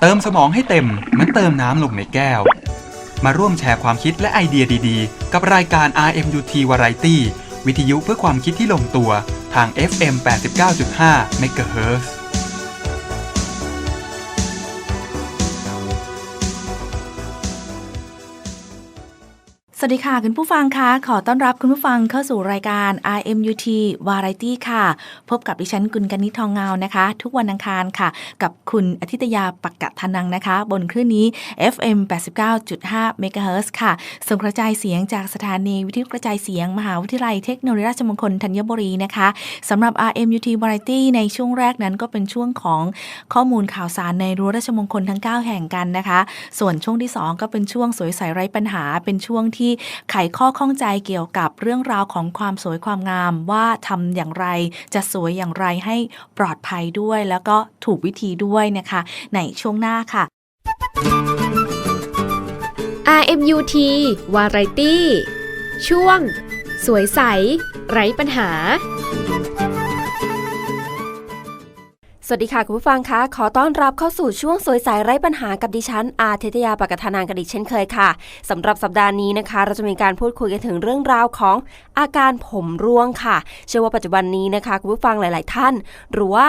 เติมสมองให้เต็มเหมือนเติมน้ำลงในแก้ว มาร่วมแชร์ความคิดและไอเดียดีๆ กับรายการ RMUT Variety วิทยุเพื่อความคิดที่ลงตัวทาง FM 89.5 MHz วัสดีค่ะคุณผู้ฟังคะขอต้อนรับคุณผู้ฟังเข้าสู่รายการ RMUT Variety ค่ะ พบกับดิฉันกุลกนิษฐ์ทองเงานะคะ ทุกวันอังคารค่ะ กับคุณอาทิตยาปักกะทนังนะคะ บนคลื่นนี้ FM 89.5 MHz ค่ะ ส่งกระจายเสียงจากสถานีวิทยุกระจายเสียง มหาวิทยาลัยเทคโนโลยีราชมงคลธัญบุรีนะคะสำหรับ RMUT Variety ในช่วงแรกนั้นก็เป็นช่วงของข้อมูลข่าวสารในรั้วราชมงคลทั้ง 9 แห่งกันนะคะ ส่วนช่วงที่ 2 ก็เป็นช่วงสวยใสไร้ปัญหาเป็นช่วงที่ไขข้อข้องใจเกี่ยวกับเรื่องราวของความสวยความงามว่าทำอย่างไร จะสวยอย่างไรให้ปลอดภัยด้วย แล้วก็ถูกวิธีด้วยนะคะ ในช่วงหน้าค่ะ RMUT Variety ช่วง สวยใส ไร้ปัญหา สวัสดีค่ะ คุณผู้ฟังคะขอต้อนรับเข้าสู่ช่วงสวยใสไร้ปัญหากับดิฉัน อาเทตยาปกทานางกดิกเช่นเคยค่ะสำหรับสัปดาห์นี้นะคะ เราจะมีการพูดคุยกันถึงเรื่องราวของอาการผมร่วงค่ะ เชื่อว่าปัจจุบันนี้นะคะคุณผู้ฟังหลาย ๆ ท่าน หรือว่า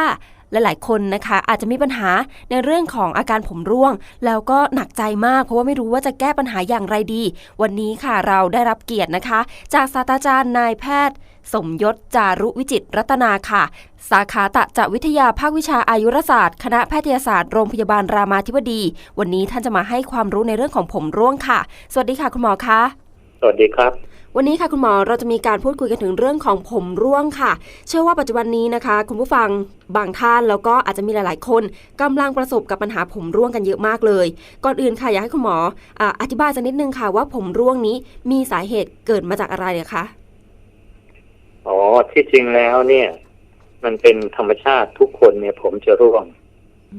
หลายๆ คนนะคะอาจจะมีปัญหาในเรื่องของอาการผมร่วง แล้วก็หนักใจมาก เพราะว่าไม่รู้ว่าจะแก้ปัญหาอย่างไรดี วันนี้ค่ะเราได้รับเกียรตินะคะ จากศาสตราจารย์นายแพทย์ สมยศจารุวิจิตรรัตนาค่ะ สาขาตะจวิทยาภาควิชาอายุรศาสตร์ คณะแพทยศาสตร์โรงพยาบาลรามาธิบดี วันนี้ท่านจะมาให้ความรู้ในเรื่องของผมร่วงค่ะ สวัสดีค่ะคุณหมอคะสวัสดีครับ วันนี้ค่ะคุณหมอเราจะมีการพูดคุยกันถึงเรื่องของผมร่วงค่ะ เชื่อว่าปัจจุบันนี้นะคะ คุณผู้ฟังบางท่านแล้วก็อาจจะมีหลาย ๆ คนกำลังประสบกับปัญหาผมร่วงกันเยอะมากเลย ก่อนอื่นค่ะอยากให้คุณหมออ่าอธิบายสักนิดนึงค่ะว่าผมร่วงนี้มีสาเหตุเกิดมาจากอะไรอะคะ อ๋อที่จริงแล้วเนี่ย มันเป็นธรรมชาติทุกคนเนี่ย ผมจะร่วง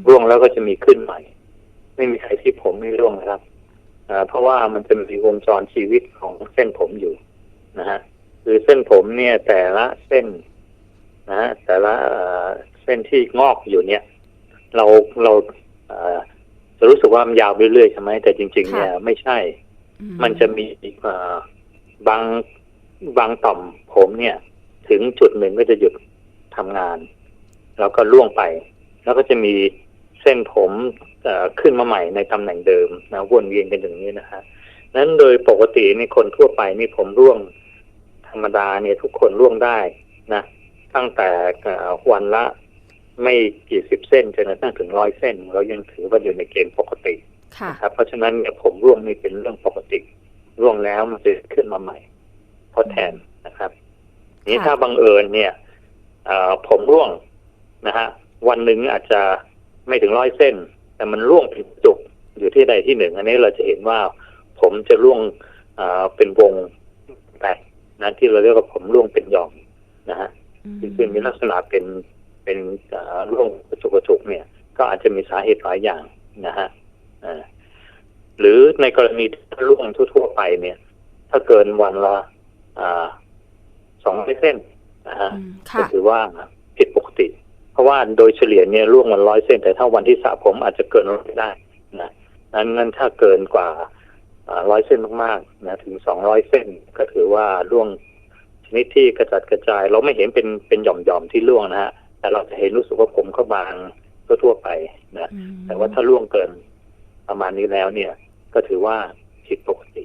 ร่วงแล้วก็จะมีขึ้นใหม่ ไม่มีใครที่ผมไม่ร่วงนะครับอ่าเพราะว่ามันจะมีวงจรชีวิตของเส้นผมอยู่นะฮะคือเส้นผมเนี่ย แต่ละเส้นนะฮะแต่ละเอ่อเส้นที่งอกอยู่เนี่ย เราเราเอ่อจะรู้สึกว่ามันยาวไปเรื่อยๆใช่ไหมแต่จริง ๆ เนี่ยไม่ใช่ มันจะมีเอ่อบางบางต่อมผมเนี่ย ถึงจุดหนึ่งก็จะหยุดทำงาน แล้วก็ล่วงไป แล้วก็จะมีเส้นผมเอ่อขึ้นมาใหม่ในตำแหน่งเดิมนะวนเวียนกันอย่างนี้นะฮะนั้นโดยปกตินี่คนทั่วไปนี่ผมร่วงธรรมดาเนี่ยทุกคนร่วงได้นะตั้งแต่เอ่อวันละไม่กี่สิบเส้นจนกระทั่งถึงร้อยเส้น เรายังถือว่าอยู่ในเกณฑ์ปกติค่ะนะครับ เพราะฉะนั้นเนี่ยผมร่วงนี่เป็นเรื่องปกติ ร่วงแล้วมันจะขึ้นมาใหม่ทดแทนนะครับ นี้ค่ะถ้าบังเอิญเนี่ยเอ่อผมร่วงนะฮะวันหนึ่งอาจจะไม่ถึงร้อยเส้น แต่มันร่วงเป็นจุกอยู่ที่ใดที่หนึ่ง อันนี้เราจะเห็นว่า ผมจะร่วงเอ่อเป็นวงไปนะที่เราเรียกว่าผมร่วงเป็นหย่อมนะฮะที่คือมีลักษณะเป็นเป็นเอ่อร่วงกระจุกกระจุกเนี่ย ก็อาจจะมีสาเหตุหลายอย่างนะฮะอ่าหรือในกรณีถ้าร่วงทั่ว ๆ ไปเนี่ย ถ้าเกินวันละ สองร้อยเส้นนะฮะอืมก็ค่ะถือว่าผิดปกติ เพราะว่าโดยเฉลี่ยเนี่ยร่วงวันร้อยเส้น แต่ถ้าวันที่สระผมอาจจะเกินร้อยได้นะนั้นนั้นถ้าเกินกว่าร้อยเส้นมากๆนะถึงสองร้อยเส้น ก็ถือว่าร่วงชนิดที่กระจัดกระจาย เราไม่เห็นเป็นเป็นหย่อมๆที่ร่วงนะฮะแต่เราจะเห็นรู้สึกว่าผมเขาบางทั่วๆไปนะอืมแต่ว่าถ้าร่วงเกินประมาณนี้แล้วเนี่ย ก็ถือว่าผิดปกติ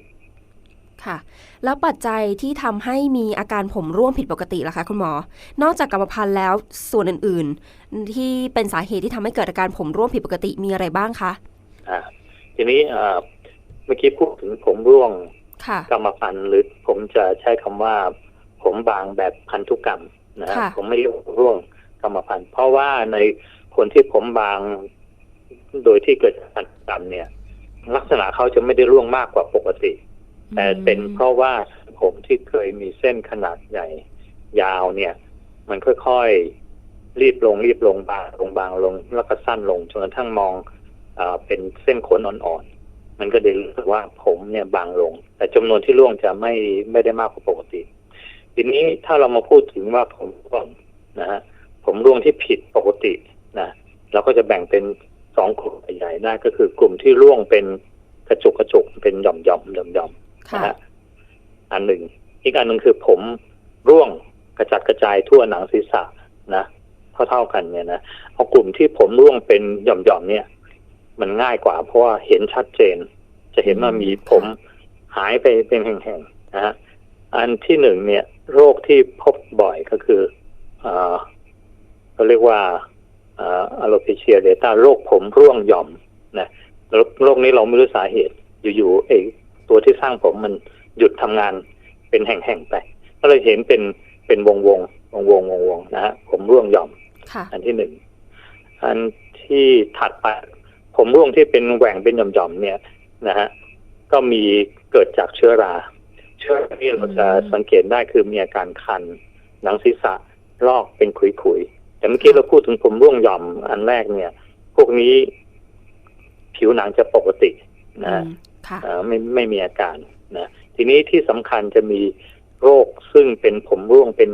ค่ะ แล้วปัจจัยที่ทำให้มีอาการผมร่วงผิดปกติล่ะคะคุณหมอ นอกจากกรรมพันธุ์แล้วส่วนอื่นๆ ที่เป็นสาเหตุที่ทำให้เกิดอาการผมร่วงผิดปกติมีอะไรบ้างคะอ่าทีนี้อ่าเมื่อกี้พูดถึงผมร่วงค่ะกรรมพันธุ์หรือผมจะใช้คำว่า ผมบางแบบพันธุกรรมนะฮะค่ะผมไม่เรียกว่าร่วงกรรมพันธุ์ เพราะว่าในคนที่ผมบางโดยที่เกิดจากพันธุกรรมเนี่ย ลักษณะเขาจะไม่ได้ร่วงมากกว่าปกติ แต่เป็นเพราะว่าผมที่เคยมีเส้นขนาดใหญ่ยาวเนี่ย มันค่อยๆรีบลงรีบลงบางลงบางลงแล้วก็สั้นลงจนกระทั่งมองอเป็นเส้นขนอ่อนๆมันก็เลยรู้สึกว่าผมเนี่ยบางลง แต่จำนวนที่ร่วงจะไม่ไม่ได้มากกว่าปกติ ทีนี้ถ้าเรามาพูดถึงว่าผมร่วงนะฮะผมร่วงที่ผิดปกตินะเราก็จะแบ่งเป็นสองกลุ่มใหญ่ได้ก็คือกลุ่มที่ร่วงเป็นกระจุกกระจุกเป็นหย่อมหย่อมหย่อมหย่อม นะฮะอันหนึ่ง อีกอันหนึ่งคือผมร่วงกระจัดกระจายทั่วหนังศีรษะนะเท่าเท่าๆกันเนี่ยนะเอากลุ่มที่ผมร่วงเป็นหย่อมหย่อมๆเนี่ย มันง่ายกว่าเพราะว่าเห็นชัดเจน จะเห็นว่ามีผมหายไปเป็นแห่งๆนะฮะอันที่หนึ่งเนี่ย โรคที่พบบ่อยก็คือเอ่อเขาเรียกว่าอะโลเพเชียเดต้าโรคผมร่วงหย่อมนะโรคโรคนี้เราไม่รู้สาเหตุอยู่ๆไอ้ ตัวที่สร้างผมมันหยุดทำงานเป็นแห่งๆไป ก็เลยเห็นเป็นเป็นวงวงวงวงวงวงๆนะฮะผมร่วงหย่อมค่ะอันที่หนึ่งอันที่ถัดไปผมร่วงที่เป็นแหว่งเป็นหย่อมๆเนี่ยนะฮะก็มีเกิดจากเชื้อรา เชื้อราที่เราจะสังเกตได้คือมีอาการคัน หนังศีรษะลอกเป็นขุยๆแต่เมื่อกี้เราพูดถึงผมร่วงหย่อมอันแรกเนี่ย พวกนี้ผิวหนังจะปกตินะฮะอืมค่ะอ่า ไม่ไม่มีอาการนะทีนี้ที่สำคัญจะมีโรคซึ่งเป็นผมร่วงเป็น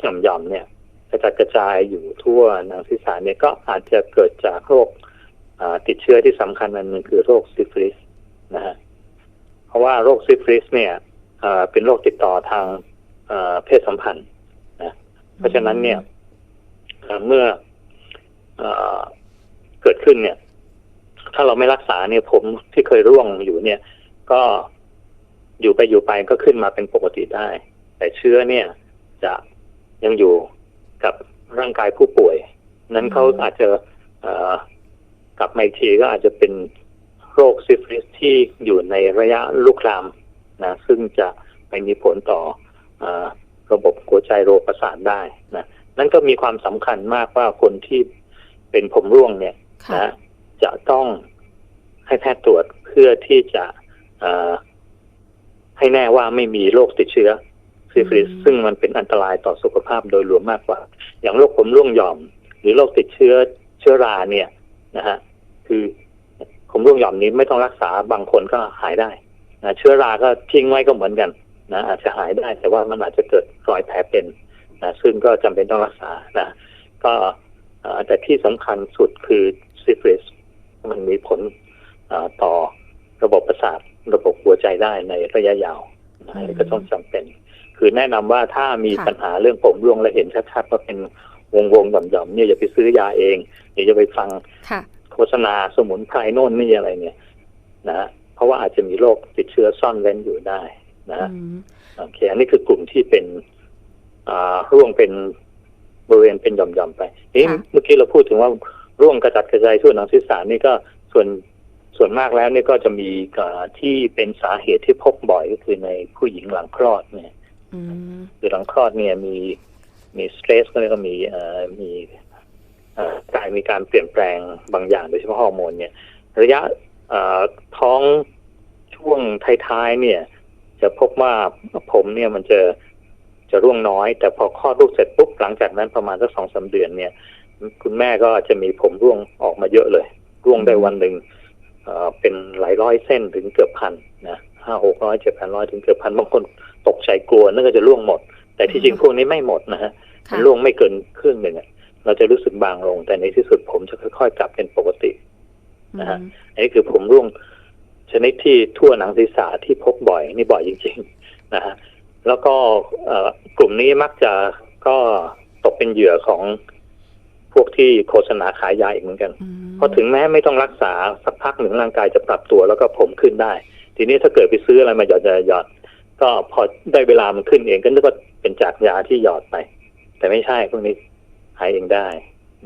หย่อมๆเนี่ยกระจัดกระจายอยู่ทั่วหนังศีรษะเนี่ยก็อาจจะเกิดจากโรคติดเชื้อที่สำคัญอันหนึ่งคือโรคซิฟิลิสนะฮะเพราะว่าโรคซิฟิลิสเนี่ยเป็นโรคติดต่อทางเพศสัมพันธ์นะเพราะฉะนั้นเนี่ยเมื่ออเกิดขึ้นเนี่ย ถ้าเราไม่รักษาเนี่ยผมที่เคยร่วงอยู่เนี่ย ก็อยู่ไปอยู่ไปก็ขึ้นมาเป็นปกติได้ แต่เชื้อเนี่ย จะยังอยู่กับร่างกายผู้ป่วย นั้นเขาอาจจะกลับมาอีกทีก็อาจจะเป็นโรคซิฟิลิสที่อยู่ในระยะลุกลามนะซึ่งจะไปมีผลต่ออระบบหัวใจโรคประสาทได้นะนั่นก็มีความสำคัญมากว่าคนที่เป็นผมร่วงเนี่ยนะ จะต้องให้แพทย์ตรวจเพื่อที่จะเอ่อให้แน่ว่าไม่มีโรคติดเชื้อซิฟิลิสอืมซึ่งมันเป็นอันตรายต่อสุขภาพโดยรวมมากกว่า อย่างโรคผมร่วงหย่อม หรือโรคติดเชื้อเชื้อราเนี่ยนะฮะคือผมร่วงหย่อมนี้ไม่ต้องรักษาบางคนก็หายได้นะเชื้อราก็ทิ้งไว้ก็เหมือนกันนะอาจจะหายได้แต่ว่ามันอาจจะเกิดรอยแผลเป็นนะซึ่งก็จำเป็นต้องรักษานะก็เอ่อแต่ที่สำคัญสุดคือซิฟิลิส มันมีผลเอ่อต่อระบบประสาทระบบหัวใจได้ในระยะยาวนะอืมอันนี้ก็ต้องจำเป็น คือแนะนำว่าถ้ามีค่ะปัญหาเรื่องผมร่วงและเห็นชัดๆว่าเป็นวงวงๆหย่อมๆเนี่ยอย่าไปซื้อยาเองอย่าจะไปฟังค่ะโฆษณาสมุนไพรโน่นนี่อะไรเนี่ย นะเพราะว่าอาจจะมีโรคติดเชื้อซ่อนเร้นอยู่ได้นะอืมโอเคอันนี้คือกลุ่มที่เป็นอ่าร่วงเป็นบริเวณเป็นหย่อมๆไปนี่ค่ะเมื่อกี้เราพูดถึงว่า ร่วงกระจัดกระจายทั่วหนังศีรษะนี่ก็ส่วนส่วนมากแล้วนี่ก็จะมีอ่าที่เป็นสาเหตุที่พบบ่อยก็คือในผู้หญิงหลังคลอดเนี่ยอืมคือหลังคลอดเนี่ยมีมีสเตรสก็เรียกว่ามีเอ่อมีเอ่อกายมีการเปลี่ยนแปลงบางอย่างโดยเฉพาะฮอร์โมนเนี่ย ระยะเอ่อท้องช่วงท้ายๆเนี่ย จะพบว่าผมเนี่ยมันจะจะร่วงน้อย แต่พอคลอดลูกเสร็จปุ๊บหลังจากนั้นประมาณสักสองสาเดือนเนี่ย คุณแม่ก็จะมีผมร่วงออกมาเยอะเลย ร่วงได้วันหนึ่งเอ่อเป็นหลายร้อยเส้นถึงเกือบพันนะห้าหกร้อยเจ็ดพันร้อยถึงเกือบพันบางคนตกใจกลัวนั่นก็จะร่วงหมด แต่ที่จริงพวกนี้ไม่หมดนะฮะมัค่ะนร่วงไม่เกินครึ่งหนึ่งอะเราจะรู้สึกบางลง แต่ในที่สุดผมจะค่อยๆกลับเป็นปกตินะฮะอันนี้คือผมร่วงชนิดที่ทั่วหนังศีรษะที่พบบ่อยนี่บ่อยจริง ๆนะฮะแล้วก็เอ่อกลุ่มนี้มักจะก็ตกเป็นเหยื่อของ พวกที่โฆษณาขายยาอีกเหมือนกันอืมเพราะถึงแม้ไม่ต้องรักษาสักพักหนึ่งร่างกายจะปรับตัวแล้วก็ผมขึ้นได้ ทีนี้ถ้าเกิดไปซื้ออะไรมาหยอดหยอดหยอดก็พอได้เวลามันขึ้นเองก็นึกว่าเป็นจากยาที่หยอดไป แต่ไม่ใช่พวกนี้หายเองได้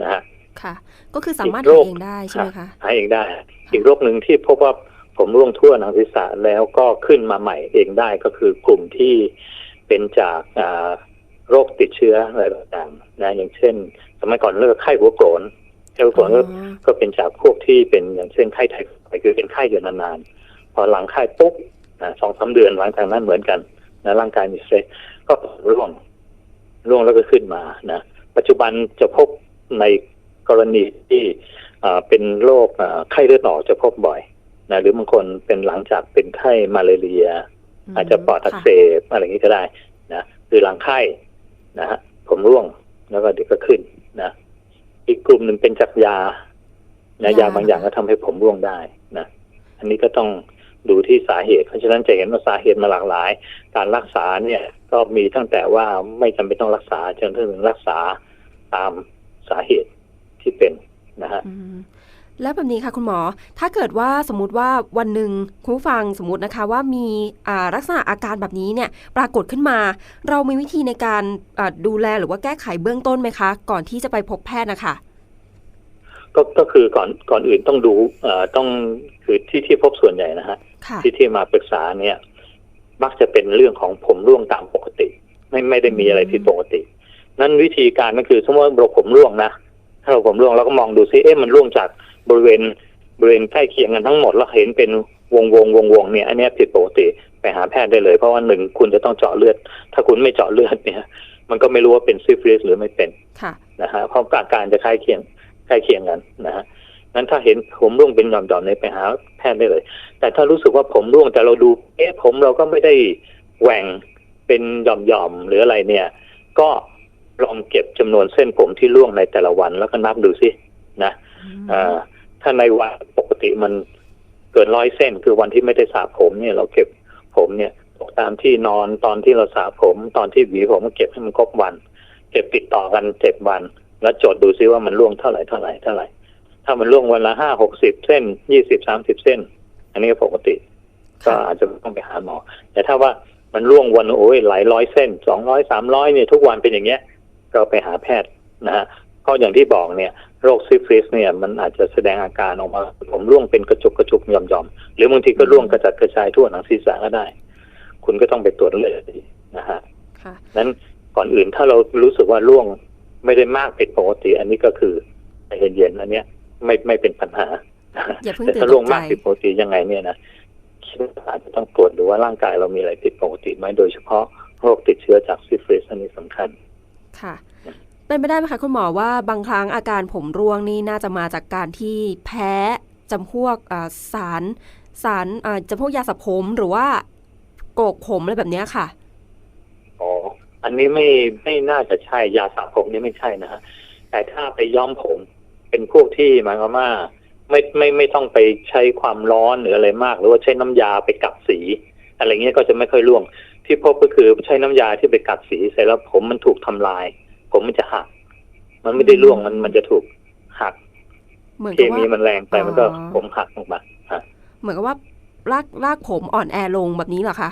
นะฮะค่ะ ก็คือสามารถอีกโรหาคเองได้ใช่ไหมคะหายเองได้ อีกโรคหนึ่งที่พบว่าผมร่วงทั่วหนังศีรษะแล้วก็ขึ้นมาใหม่เองได้ก็คือกลุ่มที่เป็นจากอ่าโรคติดเชื้ออะไรต่างๆนะอย่างเช่น สมัยก่อนเรียกว่าไข้หัวโกรนไข้หัวโกรนก็อ๋อก็เป็นจากพวกที่เป็นอย่างเช่นไข้ไทฟอยด์คือเป็นไข้อยู่นานๆพอหลังไข้ปุ๊บนะสองสามเดือนหลังจากนั้นเหมือนกันนะร่างกายมีสเตรสก็ร่วงร่วงแล้วก็ขึ้นมานะปัจจุบันจะพบในกรณีที่อ่าเป็นโรคอ่าไข้เลือดออกจะพบบ่อยนะหรือบางคนเป็นหลังจากเป็นไข้มาเลาเรียมอาจจะปอดอักเสบอะไรอย่างนี้ก็ได้นะหรือหลังไข้นะฮะผมร่วงแล้วก็เดี๋ยวก็ขึ้น นะอีกกลุ่มหนึ่งเป็นจากยานะยายยาบางอย่างก็ทำให้ผมร่วงได้นะอันนี้ก็ต้องดูที่สาเหตุ เพราะฉะนั้นจะเห็นว่าสาเหตุมาหลากหลาย การรักษาเนี่ย ก็มีตั้งแต่ว่าไม่จำเป็นต้องรักษาจนถึงรักษาตามสาเหตุที่เป็นนะฮะอืม แล้วแบบนี้ค่ะคุณหมอ ถ้าเกิดว่าสมมติว่าวันหนึ่งคุณผู้ฟังสมมตินะคะว่ามีอ่าลักษณะอาการแบบนี้เนี่ยปรากฏขึ้นมา เรามีวิธีในการอ่าดูแลหรือว่าแก้ไขเบื้องต้นไหมคะ ก่อนที่จะไปพบแพทย์นะคะก็ก็คือก่อนก่อนอื่นต้องดูเอ่อต้องคือที่ที่พบส่วนใหญ่นะฮะค่ะที่ที่มาปรึกษาเนี่ย มักจะเป็นเรื่องของผมร่วงตามปกติ ไม่ไม่ได้มีอะไรผิดปกติ นั่นวิธีการก็คือสมมติว่าเราผมร่วงนะถ้าเราผมร่วงเราก็มองดูซิเอ๊ะมันร่วงจาก บริเวณบริเวณใกล้เคียงกันทั้งหมดแล้วเห็นเป็นวงวงวงวงเนี่ยอันเนี้ยผิดปกติไปหาแพทย์ได้เลย เพราะว่าหนึ่งคุณจะต้องเจาะเลือด ถ้าคุณไม่เจาะเลือดเนี่ย มันก็ไม่รู้ว่าเป็นซิฟิลิสหรือไม่เป็นค่ะนะฮะเพราะอาการจะคล้ายเคียงใกล้เคียงกันนะฮะนั้นถ้าเห็นผมร่วงเป็นหย่อมๆเนี่ยไปหาแพทย์ได้เลย แต่ถ้ารู้สึกว่าผมร่วงแต่เราดู เอ๊ะผมเราก็ไม่ได้แหว่งเป็นหย่อมๆหรืออะไรเนี่ย ก็ลองเก็บจำนวนเส้นผมที่ร่วงในแต่ละวันแล้วก็นับดูสินะอ่า ถ้าในวันปกติมันเกินร้อยเส้น คือวันที่ไม่ได้สระผมเนี่ย เราเก็บผมเนี่ยตามที่นอนตอนที่เราสระผม ตอนที่หวีผมก็เก็บให้มันครบวัน เก็บติดต่อกันเจ็ดวัน แล้วจดดูซิว่ามันร่วงเท่าไหร่เท่าไหร่เท่าไหร่ ถ้ามันร่วงวันละห้าหกสิบเส้นยี่สิบสามสิบเส้น อันนี้ก็ปกติ ก็อาจจะต้องไปหาหมอ แต่ถ้าว่ามันร่วงวันโอ้ยหลายร้อยเส้นสองร้อยสามร้อยเนี่ยทุกวันเป็นอย่างเงี้ย ก็ไปหาแพทย์นะฮะเพราะอย่างที่บอกเนี่ย โรคซิฟิลิสเนี่ยมันอาจจะแสดงอาการออกมา ผมร่วงเป็นกระจุกกระจุกหย่อมหย่อมๆหรือบางทีก็ร่วงกระจัดกระจายทั่วหนังศีรษะก็ได้ คุณก็ต้องไปตรวจเลือดนะฮะค่ะนั้นก่อนอื่นถ้าเรารู้สึกว่าร่วงไม่ได้มากผิดปกติ อันนี้ก็คือใจเย็นๆอันเนี้ยไม่ไม่เป็นปัญหาอย่าเพิ่งแต่ตื่นถ้าตร่วงกใจมากผิดปกติยังไงเนี่ยนะคิดว่าอาจจะต้องตรวจดูว่าร่างกายเรามีอะไรผิดปกติไหมโดยเฉพาะโรคติดเชื้อจากซิฟิลิสอันนี้สำคัญค่ะ เป็นไปได้ไหมคะคุณหมอว่าบางครั้งอาการผมร่วงนี่น่าจะมาจากการที่แพ้จำพวกสารสารจำพวกยาสระผมหรือว่าโกกผมอะไรแบบนี้ค่ะอ๋ออันนี้ไม่ไม่น่าจะใช่ยาสระผมนี่ไม่ใช่นะฮะแต่ถ้าไปย้อมผมเป็นพวกที่หมายความว่าไม่ไม่ไม่ต้องไปใช้ความร้อนหรืออะไรมาก หรือว่าใช้น้ำยาไปกัดสี อะไรเงี้ยก็จะไม่ค่อยร่วง ที่พบก็คือใช้น้ำยาที่ไปกัดสีเสร็จแล้วผมมันถูกทำลาย ผมมันจะหัก มันไม่ได้ร่วงมันมันจะถูกหักเหมือนเคกับว่ามีมันแรงไปมันก็อ๋อผมหักออกมาฮะเหมือนกับว่ารากรากผมอ่อนแอลงแบบนี้เหรอคะ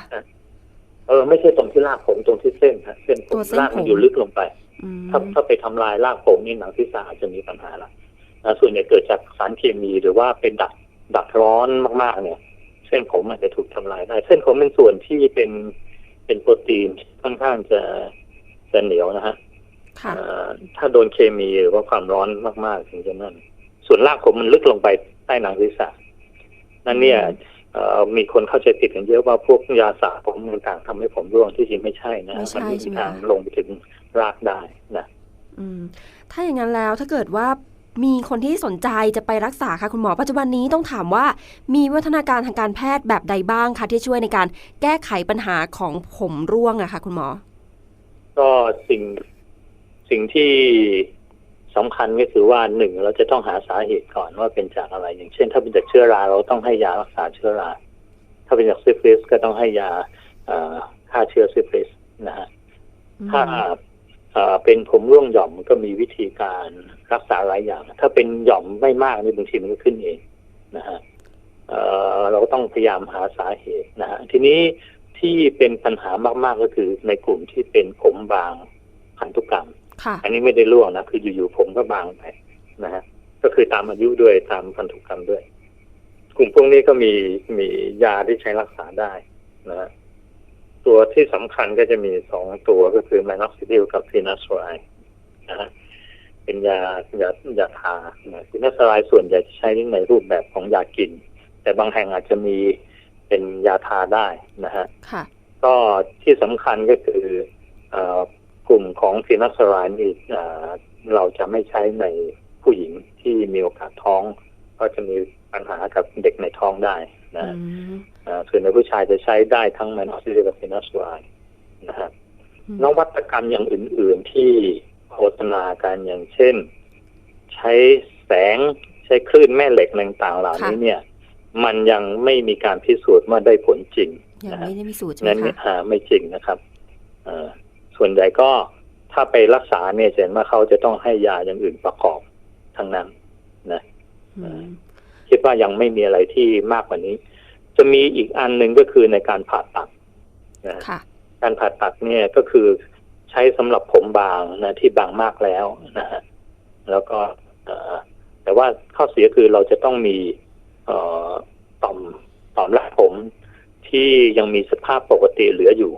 เออไม่ใช่ตรงที่รากผมตรงที่เส้นฮะเส้นผตัมวเส้นรากมันผมอยู่ลึกลงไปอืมถ้าถ้าไปทำลายรากผมนี่หนังศีรษะอาจจะมีปัญหาละนะส่วนใหญ่เกิดจากสารเคมีหรือว่าเป็นดักดักร้อนมากๆ เนี่ย เส้นผมอาจจะถูกทำลายได้ เส้นผมเป็นส่วนที่เป็นเป็นโปรตีนที่ค่อนข้างจะจะเหนียวนะฮะค่ะเอ่อ ถ้าโดนเคมีหรือว่าความร้อนมากๆถึงจะนั่น ส่วนรากผมมันลึกลงไปใต้หนังศีรษะ นั่นเนี่ยเอ่อมีคนเข้าใจผิดกันเยอะว่าพวกยาสระผมต่างๆทำให้ผมร่วงที่จริงไม่ใช่นะไม่ใช่มัมีใช่ไหมทางคะลงไปถึงรากได้นะอืมถ้าอย่างนั้นแล้วถ้าเกิดว่ามีคนที่สนใจจะไปรักษาค่ะคุณหมอปัจจุบันนี้ต้องถามว่า มีวัฒนาการทางการแพทย์แบบใดบ้างคะที่ช่วยในการแก้ไขปัญหาของผมร่วงอะค่ะคุณหมอ ก็สิ่ง สิ่งที่สำคัญก็คือว่าหนึ่งเราจะต้องหาสาเหตุก่อนว่าเป็นจากอะไร อย่างเช่น ถ้าเป็นจากเชื้อราเราต้องให้ยารักษาเชื้อรา ถ้าเป็นจากซิฟิลิสก็ต้องให้ยาเอ่อฆ่าเชื้อซิฟิลิสนะฮะถ้าเอ่อเป็นผมร่วงหย่อมมันก็มีวิธีการรักษาหลายอย่าง ถ้าเป็นหย่อมไม่มากนี่บางทีมันก็ขึ้นเองนะฮะเอ่อเราก็ต้องพยายามหาสาเหตุนะฮะทีนี้ที่เป็นปัญหามาก ๆ ก็คือในกลุ่มที่เป็นผมบางพันธุกรรมค่ะ อันนี้ไม่ได้ร่วงนะคืออยู่ๆผมก็บางไปนะฮะก็คือตามอายุด้วยตามพันธุกรรมด้วย กลุ่มพวกนี้ก็มีมียาที่ใช้รักษาได้นะฮะตัวที่สำคัญก็จะมีสองตัวก็คือไมน็อกซิดิลกับฟีนัสไยนะฮะเป็นยายายาทาฟีนัสไยส่วนใหญ่จะใช้ในรูปแบบของยากิน แต่บางแห่งอาจจะมีเป็นยาทาได้นะฮะค่ะก็ที่สำคัญก็คือเอ่อ กลุ่มของฟีนัสไลน์นี่เอ่อเราจะไม่ใช้ในผู้หญิงที่มีโอกาสท้อง ก็จะมีปัญหากับเด็กในท้องได้นะอืมเอ่อส่วนในผู้ชายจะใช้ได้ทั้งไมโนซิลิกับฟีนัสไลน์นะฮะนวัตกรรมอย่างอื่น ๆที่โฆษณากันอย่างเช่น ใช้แสงใช้คลื่นแม่เหล็กต่างๆเหล่านี้ค่ะเนี่ย มันยังไม่มีการพิสูจน์ว่าได้ผลจริงยังนะฮะไม่ได้มีสูตรใช่ไหมนั้นคะหาไม่จริงนะครับเอ่อ ส่วนใหญ่ก็ถ้าไปรักษาเนี่ยจะเห็นว่าเขาจะต้องให้ยาอย่างอื่นประกอบทั้งนั้นนะอืมคิดว่ายังไม่มีอะไรที่มากกว่านี้ จะมีอีกอันหนึ่งก็คือในการผ่าตัดนะค่ะการผ่าตัดเนี่ยก็คือใช้สำหรับผมบางนะที่บางมากแล้วนะฮะแล้วก็เอ่อแต่ว่าข้อเสียคือเราจะต้องมีเอ่อต่อมต่อมรากผมที่ยังมีสภาพปกติเหลืออยู่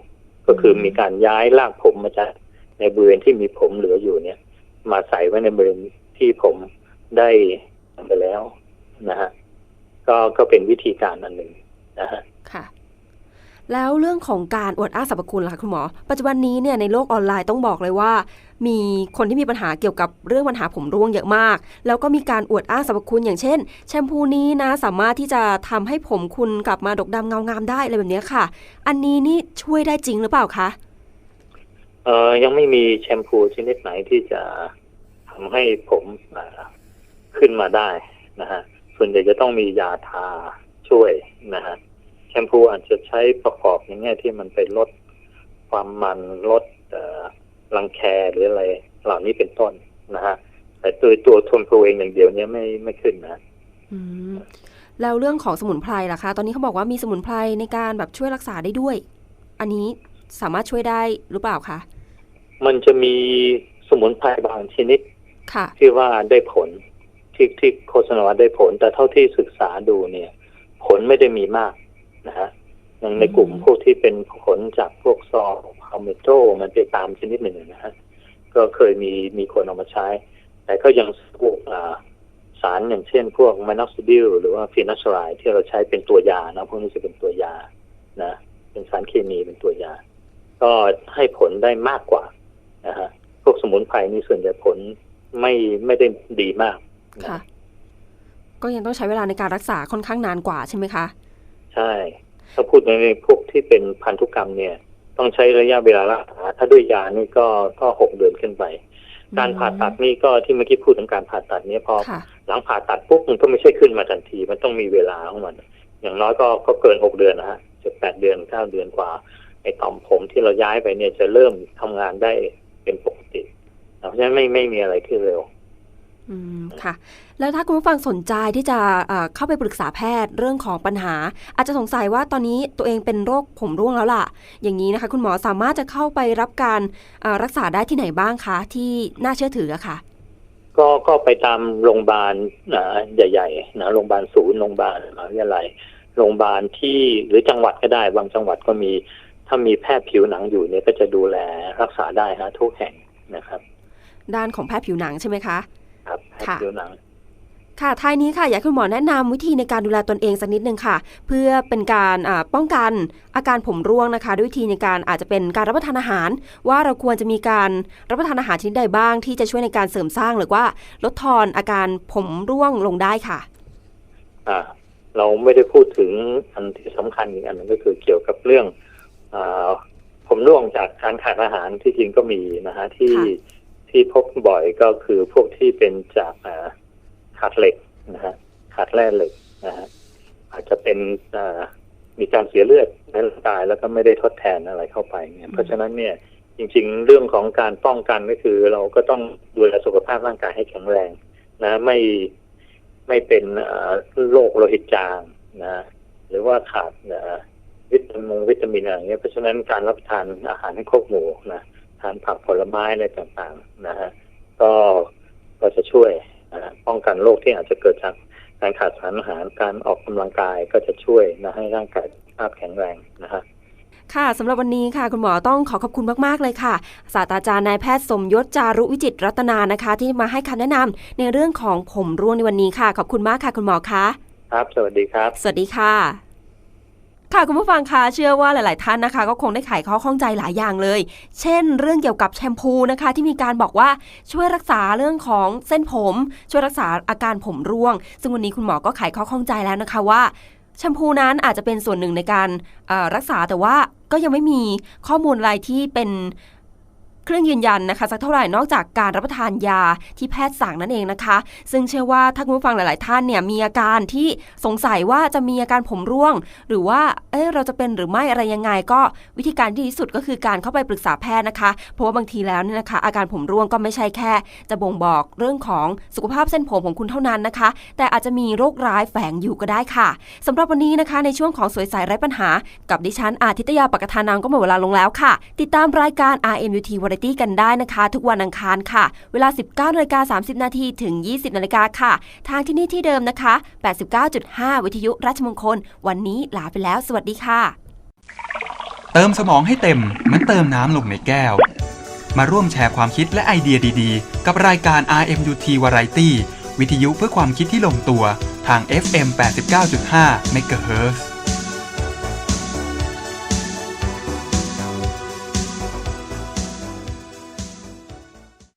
ก็คือมีการย้ายรากผมมาจากในบริเวณที่มีผมเหลืออยู่เนี่ย มาใส่ไว้ในบริเวณที่ผมได้ทำไปแล้วนะฮะก็ก็เป็นวิธีการอันหนึ่งนะฮะค่ะ แล้วเรื่องของการอวดอ้างสรรพคุณล่ะคะคุณหมอ ปัจจุบันนี้เนี่ยในโลกออนไลน์ต้องบอกเลยว่า มีคนที่มีปัญหาเกี่ยวกับเรื่องปัญหาผมร่วงเยอะมาก แล้วก็มีการอวดอ้างสรรพคุณอย่างเช่น แชมพูนี้นะสามารถที่จะทำให้ผมคุณกลับมาดกดำเงางามได้อะไรแบบนี้ค่ะ อันนี้นี่ช่วยได้จริงหรือเปล่าคะเออยังไม่มีแชมพูชนิดไหนที่จะทำให้ผมขึ้นมาได้นะฮะส่วนใหญ่จะต้องมียาทาช่วยนะฮะ แชมพูอาจจะใช้ประกอบในแง่ที่มันไปลดความมันลดเอ่อรังแคหรืออะไรเหล่านี้เป็นต้นนะฮะแต่ตัวตัวทนโปรเองอย่างเดียวเนี้ยไม่ไม่ขึ้นนะอืมแล้วเรื่องของสมุนไพรล่ะคะ ตอนนี้เขาบอกว่ามีสมุนไพรในการแบบช่วยรักษาได้ด้วย อันนี้สามารถช่วยได้หรือเปล่าคะ มันจะมีสมุนไพรบางชนิดค่ะที่ว่าได้ผลที่ที่โฆษณาว่าได้ผล แต่เท่าที่ศึกษาดูเนี่ย ผลไม่ได้มีมาก นะฮะอย่างในกลุ่มอืมพวกที่เป็นผลจากพวกซอพาเมโตมันเป็นตามชนิดหนึ่งนะฮะก็เคยมีมีคนเอามาใช้ แต่ก็ยังพวกอ่าสารอย่างเช่น พวกมานอกซิดิลหรือว่าฟีนัสไรด์ที่เราใช้เป็นตัวยานะพวกนี้จะเป็นตัวยานะเป็นสารเคมีเป็นตัวยา ก็ให้ผลได้มากกว่านะฮะพวกสมุนไพรนี่ส่วนใหญ่ผลไม่ไม่ได้ดีมากนะค่ะ ก็ยังต้องใช้เวลาในการรักษาค่อนข้างนานกว่าใช่ไหมคะ ใช่ ถ้าพูดในพวกที่เป็นพันธุกรรมเนี่ย ต้องใช้ระยะเวลารักษาถ้าด้วยยานี่ก็ก็หกเดือนขึ้นไป การผ่าตัดนี่ก็ที่เมื่อกี้พูดถึงการผ่าตัดเนี่ยพอค่ะหลังผ่าตัดปุ๊บมันก็ไม่ใช่ขึ้นมาทันที มันต้องมีเวลาของมัน อย่างน้อยก็ก็เกินหกเดือนนะฮะจะแปดเดือนเก้าเดือนกว่าไอ้ต่อมผมที่เราย้ายไปเนี่ยจะเริ่มทำงานได้เป็นปกติเพราะฉะนั้นไม่ไม่มีอะไรที่เร็ว อืมค่ะ แล้วถ้าคุณผู้ฟังสนใจที่จะเอ่อเข้าไปปรึกษาแพทย์เรื่องของปัญหา อาจจะสงสัยว่าตอนนี้ตัวเองเป็นโรคผมร่วงแล้วล่ะ อย่างนี้นะคะ คุณหมอสามารถจะเข้าไปรับการเอ่อรักษาได้ที่ไหนบ้างคะที่น่าเชื่อถืออะค่ะก็ก็ไปตามโรงพยาบาลนะใหญ่ๆนะโรงพยาบาลศูนย์โรงพยาบาลมหาวิทยาลัยโรงพยาบาลที่หรือจังหวัดก็ได้บางจังหวัดก็มี ถ้ามีแพทย์ผิวหนังอยู่เนี่ยก็จะดูแลรักษาได้ฮะทุกแห่งนะครับ ด้านของแพทย์ผิวหนังใช่ไหมคะ ครับแพทค่ะย์ผิวหนังค่ะท้ายนี้ค่ะ อยากให้คุณหมอแนะนำวิธีในการดูแลตนเองสักนิดนึงค่ะ เพื่อเป็นการอ่าป้องกันอาการผมร่วงนะคะ ด้วยวิธีในการอาจจะเป็นการรับประทานอาหาร ว่าเราควรจะมีการรับประทานอาหารชนิดใดบ้าง ที่จะช่วยในการเสริมสร้างหรือว่าลดทอนอาการผมร่วงลงได้ค่ะอ่าเราไม่ได้พูดถึงอันที่สำคัญอีกอันหนึงก็คือเกี่ยวกับเรื่องอาผมร่วงจากการขาดอาหารที่จริงก็มีนะฮะที่ค่ะ ที่พบบ่อยก็คือพวกที่เป็นจากขาดเหล็กนะฮะขาดแร่เหล็กนะฮะอาจจะเป็นมีการเสียเลือดในร่างกายแล้วก็ไม่ได้ทดแทนอะไรเข้าไปเนี่ยเพราะฉะนั้นเนี่ยจริง ๆ เรื่องของการป้องกันก็คือ เราก็ต้องดูแลสุขภาพร่างกายให้แข็งแรงนะไม่ไม่เป็นโรคโลหิตจางนะหรือว่าขาดวิตามินวิตามินอะไรเงี้ยเพราะฉะนั้นการรับประทานอาหารให้ครบหมู่นะ ทานผักผลไม้อะไรต่างๆนะฮะก็ก็จะช่วยนะฮะป้องกันโรคที่อาจจะเกิดจากการขาดสารอาหารการออกกำลังกายก็จะช่วยนะให้ร่างกายสุขภาพแข็งแรงนะฮะค่ะสำหรับวันนี้ค่ะ คุณหมอต้องขอขอบคุณมาก ๆ เลยค่ะ ศาสตราจารย์นายแพทย์สมยศจารุวิจิตรรัตนานะคะ ที่มาให้คำแนะนำในเรื่องของผมร่วงในวันนี้ค่ะ ขอบคุณมากค่ะ คุณหมอคะครับ สวัสดีครับ สวัสดีค่ะ ค่ะคุณผู้ฟังคะเชื่อว่าหลาย ๆ ท่านนะคะ ก็คงได้ไขข้อข้องใจหลายอย่างเลย เช่น เรื่องเกี่ยวกับแชมพูนะคะ ที่มีการบอกว่าช่วยรักษาเรื่องของเส้นผม ช่วยรักษาอาการผมร่วง ซึ่งวันนี้คุณหมอก็ไขข้อข้องใจแล้วนะคะว่าแชมพูนั้นอาจจะเป็นส่วนหนึ่งในการรักษาแต่ว่าก็ยังไม่มีข้อมูลอะไรที่เป็น เครื่องยืนยันนะคะ สักเท่าไหร่นอกจากการรับประทานยาที่แพทย์สั่งนั่นเองนะคะ ซึ่งเชื่อว่าถ้าคุณผู้ฟังหลาย ๆ ท่านเนี่ยมีอาการที่สงสัยว่าจะมีอาการผมร่วง หรือว่าเอ้เราจะเป็นหรือไม่อะไรยังไง ก็วิธีการที่ดีที่สุดก็คือการเข้าไปปรึกษาแพทย์นะคะ เพราะว่าบางทีแล้วเนี่ยนะคะ อาการผมร่วงก็ไม่ใช่แค่ จะบ่งบอกเรื่องของสุขภาพเส้นผมของคุณเท่านั้นนะคะ แต่อาจจะมีโรคร้ายแฝงอยู่ก็ได้ค่ะสำหรับวันนี้นะคะ ในช่วงของสวยใสไร้ปัญหา กับดิฉันอาทิตยาปกทานางก็หมดเวลาลงแล้วค่ะ ติดตามรายการ RMUT Variety กันได้นะคะ ทุกวันอังคารค่ะ เวลา 19นาฬิกา30 นาทีถึง 20นาฬิกาค่ะ ทางที่นี่ที่เดิมนะคะ 89.5 วิทยุราชมงคล วันนี้ลาไปแล้ว สวัสดีค่ะ เติมสมองให้เต็มเหมือนเติมน้ำลงในแก้ว มาร่วมแชร์ความคิดและไอเดียดีๆ กับรายการ RMUT Variety วิทยุเพื่อความคิดที่ลงตัวทาง FM 89.5 MHz